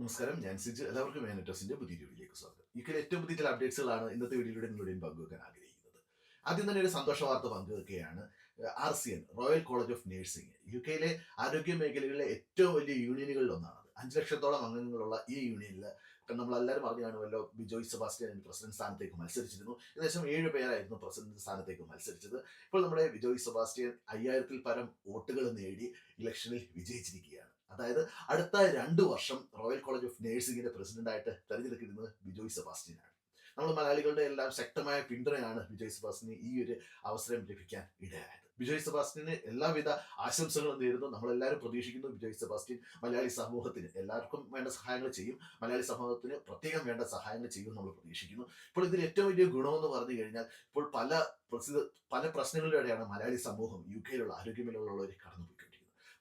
നമസ്കാരം. ഞാൻ സിജ്. എല്ലാവർക്കും മാനറ്റോസിന്റെ പുതിയ വീഡിയോയിലേക്ക് സ്വാഗതം. യുക്കെയിലെ ഏറ്റവും പുതിയ ചില അപ്ഡേറ്റ്സുകളാണ് ഇന്നത്തെ വീഡിയോയിലൂടെ നിങ്ങളുടെയും പങ്കുവെക്കാൻ ആഗ്രഹിക്കുന്നത്. ആദ്യം തന്നെ ഒരു സന്തോഷ വാർത്ത പങ്കുവെക്കുകയാണ്. R C N Royal College of Nursing. U കെയിലെ ആരോഗ്യ മേഖലകളിലെ ഏറ്റവും വലിയ യൂണിയനുകളിൽ ഒന്നാണത് അഞ്ച് ലക്ഷത്തോളം അംഗങ്ങളുള്ള ഈ യൂണിയനിൽ നമ്മൾ എല്ലാവരും കാണുമല്ലോ ബിജോയ് സെബാസ്റ്റ്യൻ പ്രസിഡന്റ് സ്ഥാനത്തേക്ക് മത്സരിച്ചിരുന്നു. ഏകദേശം ഏഴ് പേരായിരുന്നു പ്രസിഡന്റ് സ്ഥാനത്തേക്ക് മത്സരിച്ചത്. ഇപ്പോൾ നമ്മുടെ ബിജോയ് സെബാസ്റ്റ്യൻ അയ്യായിരത്തിൽ പരം വോട്ടുകൾ നേടി ഇലക്ഷനിൽ വിജയിച്ചിരിക്കുകയാണ്. അതായത് അടുത്ത രണ്ട് വർഷം റോയൽ കോളേജ് ഓഫ് നേഴ്സിംഗിന്റെ പ്രസിഡന്റായിട്ട് തെരഞ്ഞെടുക്കുന്നത് ബിജോയ് സെബാസ്റ്റിനാണ് നമ്മൾ മലയാളികളുടെ എല്ലാം ശക്തമായ പിന്തുണയാണ് വിജയ് സെബാസ്റ്റിന് ഈ ഒരു അവസരം ലഭിക്കാൻ ഇടയായത്. വിജയ് സെബാസ്റ്റിന് എല്ലാവിധ ആശംസകളും നേരുന്നു. നമ്മളെല്ലാവരും പ്രതീക്ഷിക്കുന്നു വിജയ് സെബാസ്റ്റ്യൻ മലയാളി സമൂഹത്തിന് എല്ലാവർക്കും വേണ്ട സഹായങ്ങൾ ചെയ്യും. മലയാളി സമൂഹത്തിന് പ്രത്യേകം വേണ്ട സഹായങ്ങൾ ചെയ്യും നമ്മൾ പ്രതീക്ഷിക്കുന്നു. ഇപ്പോൾ ഇതിൽ ഏറ്റവും വലിയ ഗുണമെന്ന് പറഞ്ഞു കഴിഞ്ഞാൽ ഇപ്പോൾ പല പ്രസിദ്ധ പല പ്രശ്നങ്ങളിലൂടെയാണ് മലയാളി സമൂഹം യു കെയിലുള്ള ആരോഗ്യമേലുള്ളവർ കടന്നുപോയിക്കൊണ്ടിരിക്കുന്നത്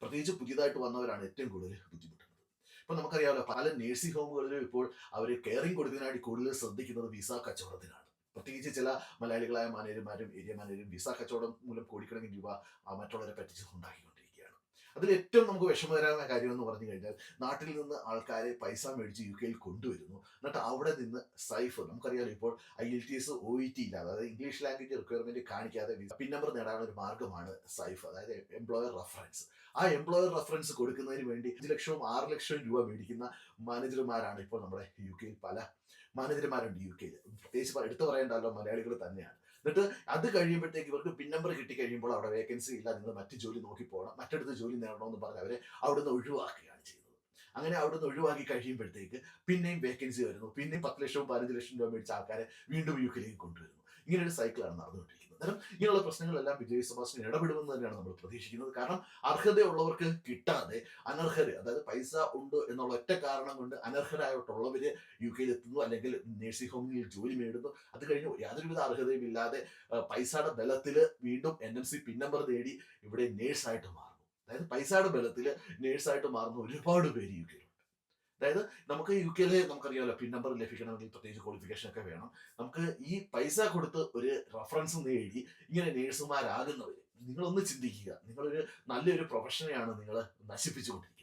പ്രത്യേകിച്ച് പുതിയതായിട്ട് വന്നവരാണ് ഏറ്റവും കൂടുതൽ ബുദ്ധിമുട്ടുന്നത്. ഇപ്പൊ നമുക്കറിയാമല്ലോ പല നേഴ്സിംഗ് ഹോമുകളിലും ഇപ്പോൾ അവർ കെയറിംഗ് കൊടുക്കുന്നതിനായിട്ട് കൂടുതൽ ശ്രദ്ധിക്കുന്നത് വിസ കച്ചവടത്തിനാണ്. പ്രത്യേകിച്ച് ചില മലയാളികളായ മാനേജർമാരും ഏരിയ മാനേജരും വിസ കച്ചവടം മൂലം കോടിക്കണക്കിന് രൂപ മറ്റുള്ളവരെ പറ്റിച്ച് ഉണ്ടാക്കിക്കൊണ്ടിരിക്കുകയാണ് അതിൽ ഏറ്റവും നമുക്ക് വിഷമകരമായ കാര്യം എന്ന് പറഞ്ഞു കഴിഞ്ഞാൽ നാട്ടിൽ നിന്ന് ആൾക്കാരെ പൈസ മേടിച്ച് യു കെയിൽ കൊണ്ടുവരുന്നു. എന്നിട്ട് അവിടെ നിന്ന് സൈഫ് നമുക്കറിയാലോ ഇപ്പോൾ I L T S O E T ഇല്ലാതെ അതായത് ഇംഗ്ലീഷ് ലാംഗ്വേജ് റിക്വയർമെന്റ് കാണിക്കാതെ പിൻ നമ്പർ നേടാനുള്ള ഒരു മാർഗമാണ് സൈഫ് അതായത് എംപ്ലോയർ റഫറൻസ് ആ എംപ്ലോയർ റഫറൻസ് കൊടുക്കുന്നതിന് വേണ്ടി അഞ്ച് ലക്ഷവും ആറ് ലക്ഷവും രൂപ മേടിക്കുന്ന മാനേജർമാരാണ് ഇപ്പോൾ നമ്മുടെ യു കെയിൽ പല മാനേജർമാരുണ്ട് യു കെയിൽ പ്രത്യേകിച്ച് എടുത്തു പറയേണ്ടല്ലോ മലയാളികൾ തന്നെയാണ്. എന്നിട്ട് അത് കഴിയുമ്പോഴത്തേക്ക് ഇവർക്ക് പിൻ നമ്പർ കിട്ടി കഴിയുമ്പോൾ അവിടെ വേക്കൻസി ഇല്ല നിങ്ങൾ മറ്റു ജോലി നോക്കി പോകണം മറ്റടുത്ത് ജോലി നേടണമെന്ന് പറഞ്ഞ് അവരെ അവിടുന്ന് ഒഴിവാക്കുകയാണ് ചെയ്യുന്നത്. അങ്ങനെ അവിടുന്ന് ഒഴിവാക്കി കഴിയുമ്പോഴത്തേക്ക് പിന്നെയും വേക്കൻസി വരുന്നു. പിന്നെയും പത്ത് ലക്ഷവും പതിനഞ്ച് ലക്ഷം രൂപ മേടിച്ച ആൾക്കാരെ വീണ്ടും യുക്കിലേക്ക് കൊണ്ടുവരുന്നു. ഇങ്ങനെ ഒരു സൈക്കിളാണ് നടന്നുകൊണ്ടിരിക്കുന്നത്. അന്നേരം ഇങ്ങനെയുള്ള പ്രശ്നങ്ങളെല്ലാം വിജയ് സുഭാഷിന് ഇടപെടുമെന്ന് തന്നെയാണ് നമ്മൾ പ്രതീക്ഷിക്കുന്നത്. കാരണം അർഹതയുള്ളവർക്ക് കിട്ടാതെ അനർഹർ അതായത് പൈസ ഉണ്ട് എന്നുള്ള ഒറ്റ കാരണം കൊണ്ട് അനർഹരായിട്ടുള്ളവര് യു കെയിൽ എത്തുന്നു അല്ലെങ്കിൽ നേഴ്സിംഗ് ഹോമിൽ ജോലി നേടുന്നു. അത് കഴിഞ്ഞ് യാതൊരുവിധ അർഹതയും ഇല്ലാതെ പൈസയുടെ ബലത്തിൽ വീണ്ടും N M C pin number നേടി ഇവിടെ നേഴ്സായിട്ട് മാറുന്നു. അതായത് പൈസയുടെ ബലത്തിൽ നേഴ്സായിട്ട് മാറുന്ന ഒരുപാട് പേര് യു കെയിലുണ്ട്. അതായത് നമുക്ക് യു കെയിലെ നമുക്കറിയാമല്ലോ പിൻ നമ്പർ ലഭിക്കണമെങ്കിൽ പ്രത്യേകിച്ച് ക്വാളിഫിക്കേഷൻ ഒക്കെ വേണം. നമുക്ക് ഈ പൈസ കൊടുത്ത് ഒരു റഫറൻസ് നേടി ഇങ്ങനെ നേഴ്സുമാരാകുന്നവർ നിങ്ങളൊന്ന് ചിന്തിക്കുക. നിങ്ങളൊരു നല്ലൊരു പ്രൊഫഷനെയാണ് നിങ്ങൾ നശിപ്പിച്ചുകൊണ്ടിരിക്കുന്നത്.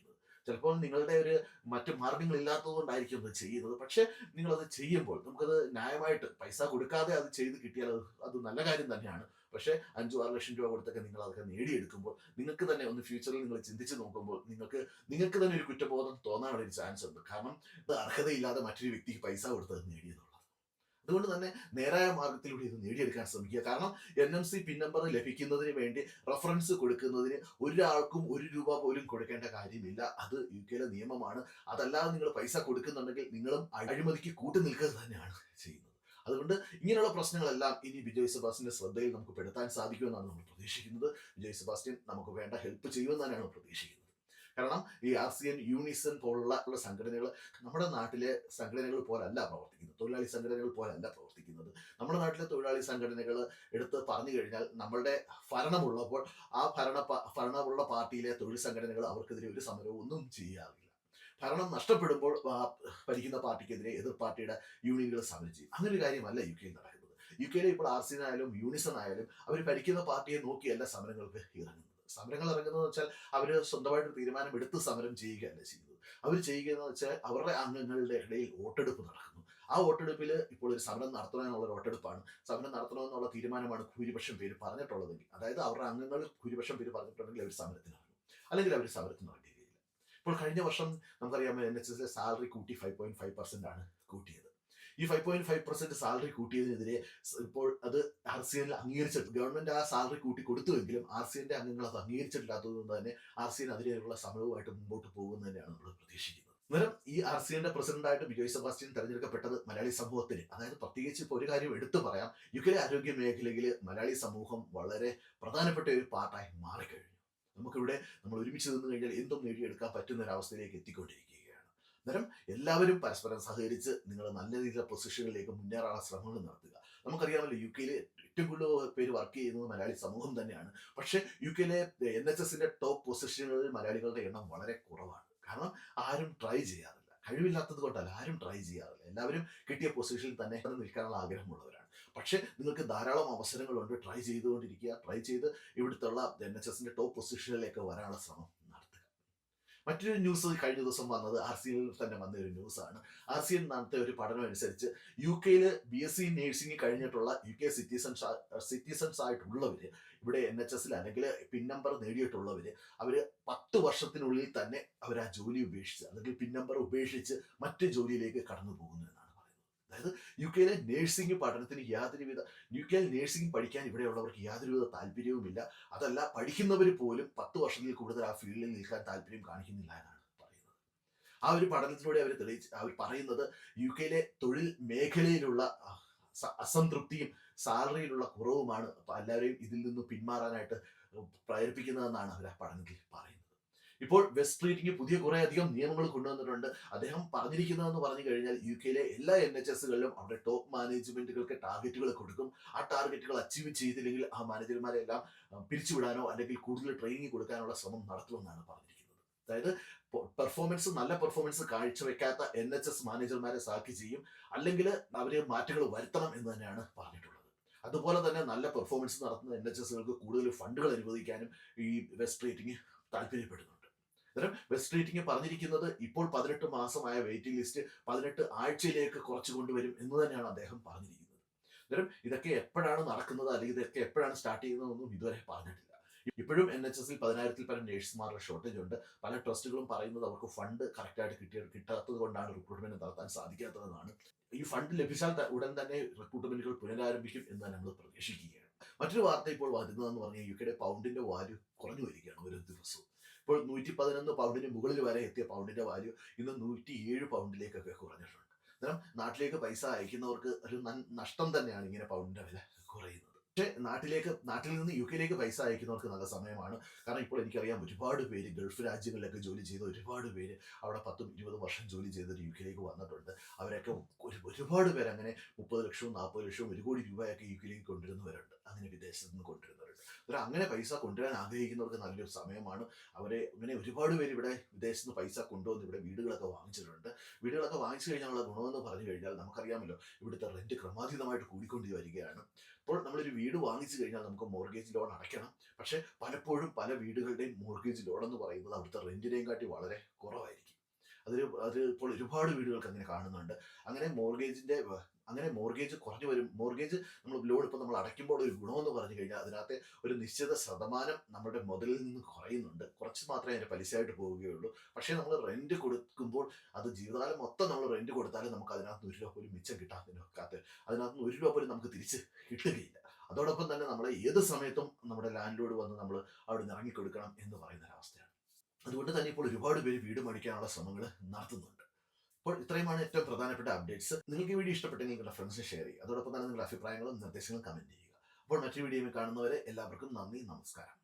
ചിലപ്പോൾ നിങ്ങളുടെ ഒരു മറ്റു മാർഗങ്ങളില്ലാത്തത് കൊണ്ടായിരിക്കും അത് ചെയ്യുന്നത്. പക്ഷെ നിങ്ങളത് ചെയ്യുമ്പോൾ നമുക്കത് ന്യായമായിട്ട് പൈസ കൊടുക്കാതെ അത് ചെയ്ത് കിട്ടിയാൽ അത് അത് നല്ല കാര്യം തന്നെയാണ്. പക്ഷേ അഞ്ചു ആറ് ലക്ഷം രൂപ കൊടുത്തൊക്കെ നിങ്ങൾ അതൊക്കെ നേടിയെടുക്കുമ്പോൾ നിങ്ങൾക്ക് തന്നെ ഒന്ന് ഫ്യൂച്ചറിൽ നിങ്ങൾ ചിന്തിച്ച് നോക്കുമ്പോൾ നിങ്ങൾക്ക് നിങ്ങൾക്ക് തന്നെ ഒരു കുറ്റബോധം തോന്നാനുള്ള ഒരു ചാൻസ് ഉണ്ട്. കാരണം ഇത് അർഹതയില്ലാതെ മറ്റൊരു വ്യക്തിക്ക് പൈസ കൊടുത്ത് അത് നേടിയെന്നുള്ളത് അതുകൊണ്ട് തന്നെ നേരായ മാർഗത്തിലൂടെ ഇത് നേടിയെടുക്കാൻ ശ്രമിക്കുക. കാരണം N M C pin number ലഭിക്കുന്നതിന് വേണ്ടി റഫറൻസ് കൊടുക്കുന്നതിന് ഒരാൾക്കും ഒരു രൂപ പോലും കൊടുക്കേണ്ട കാര്യമില്ല. അത് യു കെയിലെ നിയമമാണ്. അതല്ലാതെ നിങ്ങൾ പൈസ കൊടുക്കുന്നുണ്ടെങ്കിൽ നിങ്ങളും അഴിമതിക്ക് കൂട്ടു നിൽക്കുക തന്നെയാണ് ചെയ്യുന്നത്. അതുകൊണ്ട് ഇങ്ങനെയുള്ള പ്രശ്നങ്ങളെല്ലാം ഇനി വിജയ് സെബാസ്റ്റിന്റെ ശ്രദ്ധയിൽ നമുക്ക് പെടുത്താൻ സാധിക്കുമെന്നാണ് നമ്മൾ പ്രതീക്ഷിക്കുന്നത്. വിജയ് സെബാസ്റ്റ്യൻ നമുക്ക് വേണ്ട ഹെൽപ്പ് ചെയ്യുമെന്ന് തന്നെയാണ് പ്രതീക്ഷിക്കുന്നത്. കാരണം ഈ എൻ യൂണിസൺ പോലുള്ള ഉള്ള സംഘടനകൾ നമ്മുടെ നാട്ടിലെ സംഘടനകൾ പോലല്ല പ്രവർത്തിക്കുന്നത്. തൊഴിലാളി സംഘടനകൾ പോലല്ല പ്രവർത്തിക്കുന്നത്. നമ്മുടെ നാട്ടിലെ തൊഴിലാളി സംഘടനകൾ എടുത്ത് പറഞ്ഞു കഴിഞ്ഞാൽ നമ്മളുടെ ഭരണമുള്ളപ്പോൾ ആ ഭരണ ഭരണമുള്ള പാർട്ടിയിലെ തൊഴിൽ സംഘടനകൾ അവർക്കെതിരെ ഒരു സമരവും ഒന്നും ചെയ്യാറില്ല. ഭരണം നഷ്ടപ്പെടുമ്പോൾ ഭരിക്കുന്ന പാർട്ടിക്കെതിരെ എതിർ പാർട്ടിയുടെ യൂണിയനുകൾ സമരം ചെയ്യും. അങ്ങനെ ഒരു കാര്യമല്ല യു കെയിൽ നടക്കുന്നത്. യു കെയിലെ ഇപ്പോൾ ആർ ആയാലും യൂണിസൺ ആയാലും അവർ ഭരിക്കുന്ന പാർട്ടിയെ നോക്കിയല്ല സമരങ്ങൾക്ക് ഇറങ്ങുന്നത്. സമരങ്ങൾ ഇറങ്ങുന്നത് വെച്ചാൽ അവർ സ്വന്തമായിട്ട് തീരുമാനം എടുത്ത് സമരം ചെയ്യുകയല്ല ചെയ്യുന്നത്. അവർ ചെയ്യുകയെന്ന് വെച്ചാൽ അവരുടെ അംഗങ്ങളുടെ ഇടയിൽ വോട്ടെടുപ്പ് നടക്കുന്നു. ആ വോട്ടെടുപ്പിൽ ഇപ്പോൾ ഒരു സമരം നടത്തണമെന്നുള്ള വോട്ടെടുപ്പാണ്. സമരം നടത്തണമെന്നുള്ള തീരുമാനമാണ് ഭൂരിപക്ഷം പേര് പറഞ്ഞിട്ടുള്ളതെങ്കിൽ അതായത് അവരുടെ അംഗങ്ങൾ ഭൂരിപക്ഷം പേര് പറഞ്ഞിട്ടുണ്ടെങ്കിൽ അവർ സമരത്തിന് ഇറങ്ങും അല്ലെങ്കിൽ അവർ സമരത്തിന് ഇറങ്ങുകയില്ല ഇപ്പോൾ കഴിഞ്ഞ വർഷം നമുക്കറിയാമോ എൻ എച്ച് എസ് സാലറി കൂട്ടി ഫൈവ് പോയിന്റ് ഫൈവ് പെർസെന്റ് ആണ് കൂട്ടിയത്. ഈ five point five percent salary കൂട്ടിയതിനെതിരെ ഇപ്പോൾ അത് ആർ സി എനിൽ അംഗീകരിച്ചിട്ടുണ്ട് ഗവൺമെന്റ് ആ സാലറി കൂട്ടി കൊടുത്തുവെങ്കിലും ആർ സി എന്റെ അംഗങ്ങൾ അത് അംഗീകരിച്ചിട്ടില്ലാത്തത് കൊണ്ട് തന്നെ ആർ സി അതിനെതിരെയുള്ള സമരവുമായിട്ട് മുമ്പോട്ട് പോകുമെന്ന് തന്നെയാണ് നമ്മൾ പ്രതീക്ഷിക്കുന്നത്. അന്നേരം ഈ ആർ സി എന്റെ പ്രസിഡന്റായിട്ട് ബിജോയ് സെബാസ്റ്റ്യൻ തെരഞ്ഞെടുക്കപ്പെട്ടത് മലയാളി സമൂഹത്തിന്. അതായത് പ്രത്യേകിച്ച് ഇപ്പോൾ ഒരു കാര്യം എടുത്തു പറയാം യുക്കിലെ ആരോഗ്യ മേഖലയിൽ മലയാളി സമൂഹം വളരെ പ്രധാനപ്പെട്ട ഒരു പാർട്ടായി മാറിക്കഴിഞ്ഞു. നമുക്കിവിടെ നമ്മൾ ഒരുമിച്ച് നിന്ന് കഴിഞ്ഞാൽ എന്തും നേടിയെടുക്കാൻ പറ്റുന്ന ഒരു അവസ്ഥയിലേക്ക് എത്തിക്കൊണ്ടിരിക്കുകയാണ്. അന്നേരം എല്ലാവരും പരസ്പരം സഹകരിച്ച് നിങ്ങൾ നല്ല രീതിയിലുള്ള പൊസിഷനിലേക്ക് മുന്നേറാനുള്ള ശ്രമങ്ങൾ നടത്തുക. നമുക്കറിയാമല്ലോ യു കെയിലെ ഏറ്റവും കൂടുതൽ പേര് വർക്ക് ചെയ്യുന്നത് മലയാളി സമൂഹം തന്നെയാണ്. പക്ഷേ യു കെയിലെ എൻ എച്ച് എസിന്റെ ടോപ്പ് പൊസിഷനുകളിൽ മലയാളികളുടെ എണ്ണം വളരെ കുറവാണ്. കാരണം ആരും ട്രൈ ചെയ്യാറില്ല. കഴിവില്ലാത്തത് കൊണ്ടല്ല ആരും ട്രൈ ചെയ്യാറില്ല. എല്ലാവരും കിട്ടിയ പൊസിഷനിൽ തന്നെ നിൽക്കാനുള്ള ആഗ്രഹമുള്ളവരാണ്. പക്ഷേ നിങ്ങൾക്ക് ധാരാളം അവസരങ്ങളുണ്ട് ട്രൈ ചെയ്തുകൊണ്ടിരിക്കുക ട്രൈ ചെയ്ത് ഇവിടുത്തെ എൻ എച്ച് എസിന്റെ ടോപ്പ് പൊസിഷനിലേക്ക് വരാനുള്ള ശ്രമം. മറ്റൊരു ന്യൂസ് കഴിഞ്ഞ ദിവസം വന്നത് ആർ സി എല്ലിൽ തന്നെ വന്ന ഒരു ന്യൂസാണ് ആർ സി എൽ നടത്തിയ ഒരു പഠനം അനുസരിച്ച് യു കെയിൽ ബി എസ് സി നേഴ്സിംഗ് കഴിഞ്ഞിട്ടുള്ള യു കെ സിറ്റിസൺസ് സിറ്റിസൺസ് ആയിട്ടുള്ളവർ ഇവിടെ എൻ എച്ച് എസിൽ അല്ലെങ്കിൽ പിൻ നമ്പർ നേടിയിട്ടുള്ളവർ അവർ പത്ത് വർഷത്തിനുള്ളിൽ തന്നെ അവർ ആ ജോലി ഉപേക്ഷിച്ച് അല്ലെങ്കിൽ പിൻ നമ്പർ ഉപേക്ഷിച്ച് മറ്റു ജോലിയിലേക്ക് കടന്നു പോകുന്നു എന്നാണ് പറയുന്നത് അതായത് യു കെയിലെ നേഴ്സിംഗ് പഠനത്തിന് യാതൊരുവിധ യു കെയിൽ നേഴ്സിംഗ് പഠിക്കാൻ ഇവിടെയുള്ളവർക്ക് യാതൊരുവിധ താല്പര്യവുമില്ല. അതല്ല പഠിക്കുന്നവർ പോലും പത്ത് വർഷത്തിൽ കൂടുതൽ ആ ഫീൽഡിൽ നിൽക്കാൻ താല്പര്യം കാണിക്കുന്നില്ല എന്നാണ് പറയുന്നത്. ആ ഒരു പഠനത്തിലൂടെ അവർ തെളിയിച്ച് അവർ പറയുന്നത് യു കെയിലെ തൊഴിൽ മേഖലയിലുള്ള അസംതൃപ്തിയും സാലറിയിലുള്ള കുറവുമാണ്. എല്ലാവരെയും ഇതിൽ നിന്ന് പിന്മാറാനായിട്ട് പ്രേരിപ്പിക്കുന്നതെന്നാണ് അവർ ആ പഠനത്തിൽ പറയുന്നത്. ഇപ്പോൾ വെസ്റ്റ് സ്ട്രീറ്റിംഗ് പുതിയ കുറെ അധികം നിയമങ്ങൾ കൊണ്ടുവന്നിട്ടുണ്ട്. അദ്ദേഹം പറഞ്ഞിരിക്കുന്നതെന്ന് പറഞ്ഞു കഴിഞ്ഞാൽ യു കെയിലെ എല്ലാ എൻ എച്ച് എസുകളിലും അവരുടെ ടോപ്പ് മാനേജ്മെന്റുകൾക്ക് ടാർഗറ്റുകൾ കൊടുക്കും. ആ ടാർഗറ്റുകൾ അച്ചീവ് ചെയ്തില്ലെങ്കിൽ ആ മാനേജർമാരെ എല്ലാം പിരിച്ചുവിടാനോ അല്ലെങ്കിൽ കൂടുതൽ ട്രെയിനിങ് കൊടുക്കാനുള്ള ശ്രമം നടത്തുമെന്നാണ് പറഞ്ഞിരിക്കുന്നത്. അതായത് പെർഫോമൻസ് നല്ല പെർഫോമൻസ് കാഴ്ചവെക്കാത്ത എൻ എച്ച് എസ് മാനേജർമാരെ സാക്കി ചെയ്യും. അല്ലെങ്കിൽ അവർ മാറ്റങ്ങൾ വരുത്തണം എന്ന് തന്നെയാണ് പറഞ്ഞിട്ടുള്ളത്. അതുപോലെ തന്നെ നല്ല പെർഫോമൻസ് നടത്തുന്ന എൻ എച്ച് എസുകൾക്ക് കൂടുതൽ ഫണ്ടുകൾ അനുവദിക്കാനും ഈ വെസ്റ്റ് റേറ്റിംഗ് താല്പര്യപ്പെടുന്നുണ്ട്. അന്നേരം വെസ്റ്റ് റേറ്റിംഗ് പറഞ്ഞിരിക്കുന്നത് ഇപ്പോൾ പതിനെട്ട് മാസമായ വെയിറ്റിംഗ് ലിസ്റ്റ് പതിനെട്ട് ആഴ്ചയിലേക്ക് കുറച്ചു കൊണ്ടുവരും എന്ന് തന്നെയാണ് അദ്ദേഹം പറഞ്ഞിരിക്കുന്നത്. അന്നേരം ഇതൊക്കെ എപ്പോഴാണ് നടക്കുന്നത് അല്ലെങ്കിൽ ഇതൊക്കെ എപ്പോഴാണ് സ്റ്റാർട്ട് ചെയ്യുന്നതെന്നും ഇതുവരെ പറഞ്ഞിട്ടില്ല. ഇപ്പോഴും എൻ എച്ച് എസിൽ പതിനായിരത്തിൽ പല നേഴ്സുമാരുടെ ഷോർട്ടേജ് ഉണ്ട്. പല ട്രസ്റ്റുകളും പറയുന്നത് അവർക്ക് ഫണ്ട് കറക്റ്റായിട്ട് കിട്ടിയ കിട്ടാത്തത് കൊണ്ടാണ് റിക്രൂട്ട്മെന്റ് നടത്താൻ സാധിക്കാത്തതെന്നാണ്. ഈ ഫണ്ട് ലഭിച്ചാൽ ഉടൻ തന്നെ റിക്രൂട്ട്മെന്റുകൾ പുനരാരംഭിക്കും എന്ന് നമ്മൾ പ്രതീക്ഷിക്കുകയാണ്. മറ്റൊരു വാർത്ത ഇപ്പോൾ വരുന്നതെന്ന് പറഞ്ഞാൽ യു കെയുടെ പൗണ്ടിന്റെ വാല്യൂ കുറഞ്ഞു വരികയാണ് ഓരോ ദിവസവും ഇപ്പോൾ നൂറ്റി പതിനൊന്ന് പൗണ്ടിന് മുകളിൽ വരെ എത്തിയ പൗണ്ടിന്റെ വാല്യൂ ഇന്ന് നൂറ്റി ഏഴ് പൗണ്ടിലേക്കൊക്കെ കുറഞ്ഞിട്ടുണ്ട്. അന്നേരം നാട്ടിലേക്ക് പൈസ അയക്കുന്നവർക്ക് ഒരു നഷ്ടം തന്നെയാണ് ഇങ്ങനെ പൗണ്ടിന്റെ വില കുറയുന്നത്. പക്ഷേ നാട്ടിലേക്ക് നാട്ടിൽ നിന്ന് യു കെയിലേക്ക് പൈസ അയക്കുന്നവർക്ക് നല്ല സമയമാണ്. കാരണം ഇപ്പോൾ എനിക്കറിയാം ഒരുപാട് പേര് ഗൾഫ് രാജ്യങ്ങളിലൊക്കെ ജോലി ചെയ്ത ഒരുപാട് പേര് അവിടെ പത്തും ഇരുപതും വർഷം ജോലി ചെയ്തിട്ട് യു കെയിലേക്ക് വന്നിട്ടുണ്ട്. അവരൊക്കെ ഒരു ഒരുപാട് പേര് അങ്ങനെ മുപ്പത് ലക്ഷവും നാൽപ്പത് ലക്ഷവും ഒരു കോടി രൂപയൊക്കെ യു കെയിലേക്ക് കൊണ്ടുവരുന്നവരുണ്ട്. അങ്ങനെ വിദേശത്ത് നിന്ന് കൊണ്ടുവരുന്നവരുണ്ട്. അവർ അങ്ങനെ പൈസ കൊണ്ടുവരാൻ ആഗ്രഹിക്കുന്നവർക്ക് നല്ലൊരു സമയമാണ്. അവരെ അങ്ങനെ ഒരുപാട് പേര് ഇവിടെ വിദേശത്ത് നിന്ന് പൈസ കൊണ്ടുവന്ന് ഇവിടെ വീടുകളൊക്കെ വാങ്ങിച്ചിട്ടുണ്ട്. വീടുകളൊക്കെ വാങ്ങിച്ചു കഴിഞ്ഞാലുള്ള ഗുണമെന്ന് പറഞ്ഞു കഴിഞ്ഞാൽ നമുക്കറിയാമല്ലോ ഇവിടുത്തെ റെന്റ് ക്രമാതീതമായിട്ട് കൂടിക്കൊണ്ട് വരികയാണ്. ഇപ്പോൾ നമ്മളൊരു വീട് വാങ്ങിച്ചു കഴിഞ്ഞാൽ നമുക്ക് മോർഗേജ് ലോൺ അടയ്ക്കണം. പക്ഷേ പലപ്പോഴും പല വീടുകളുടെയും മോർഗേജ് ലോൺ എന്ന് പറയുന്നത് അവിടുത്തെ റെന്റിനെയും കാട്ടി വളരെ കുറവായിരിക്കും. അതിൽ അത് ഇപ്പോൾ ഒരുപാട് വീടുകൾക്ക് അങ്ങനെ കാണുന്നുണ്ട്. അങ്ങനെ മോർഗേജിന്റെ അങ്ങനെ മോർഗേജ് കുറഞ്ഞു വരും. മോർഗേജ് നമ്മൾ ലോൺ ഇപ്പോൾ നമ്മൾ അടയ്ക്കുമ്പോൾ ഒരു ഗുണമെന്ന് പറഞ്ഞു കഴിഞ്ഞാൽ അതിനകത്തെ ഒരു നിശ്ചിത ശതമാനം നമ്മുടെ മുതലിൽ നിന്ന് കുറയുന്നുണ്ട്. കുറച്ച് മാത്രമേ അതിന് പലിശയായിട്ട് പോവുകയുള്ളൂ. പക്ഷേ നമ്മൾ റെന്റ് കൊടുക്കുമ്പോൾ അത് ജീവിതകാലം മൊത്തം നമ്മൾ റെന്റ് കൊടുത്താലും നമുക്ക് അതിനകത്ത് ഒരു രൂപ പോലും മിച്ചം കിട്ടാത്ത അതിനകത്ത് ഒരു രൂപ പോലും നമുക്ക് തിരിച്ച് കിട്ടുകയില്ല. അതോടൊപ്പം തന്നെ നമ്മളെ ഏത് സമയത്തും നമ്മുടെ ലാൻഡ് ലോഡ് വന്ന് നമ്മൾ അവിടെ നിന്ന് ഇറങ്ങിക്കൊടുക്കണം എന്ന് പറയുന്ന ഒരവസ്ഥയാണ് അതുകൊണ്ട് തന്നെ ഇപ്പോൾ ഒരുപാട് പേര് വീട് മേടിക്കാനുള്ള ശ്രമങ്ങൾ നടത്തുന്നുണ്ട്. അപ്പോൾ ഇത്രയുമാണ് ഏറ്റവും പ്രധാനപ്പെട്ട അപ്ഡേറ്റ്സ് നിങ്ങൾക്ക് വീഡിയോ ഇഷ്ടപ്പെട്ടെങ്കിൽ നിങ്ങളുടെ ഫ്രണ്ട്സിന് ഷെയർ ചെയ്യുക. അതോടൊപ്പം തന്നെ നിങ്ങളുടെ അഭിപ്രായങ്ങളും നിർദ്ദേശങ്ങളും കമന്റ് ചെയ്യുക. അപ്പോൾ മറ്റൊരു വീഡിയോയിൽ കാണുന്നവരെ എല്ലാവർക്കും നന്ദി നമസ്കാരം.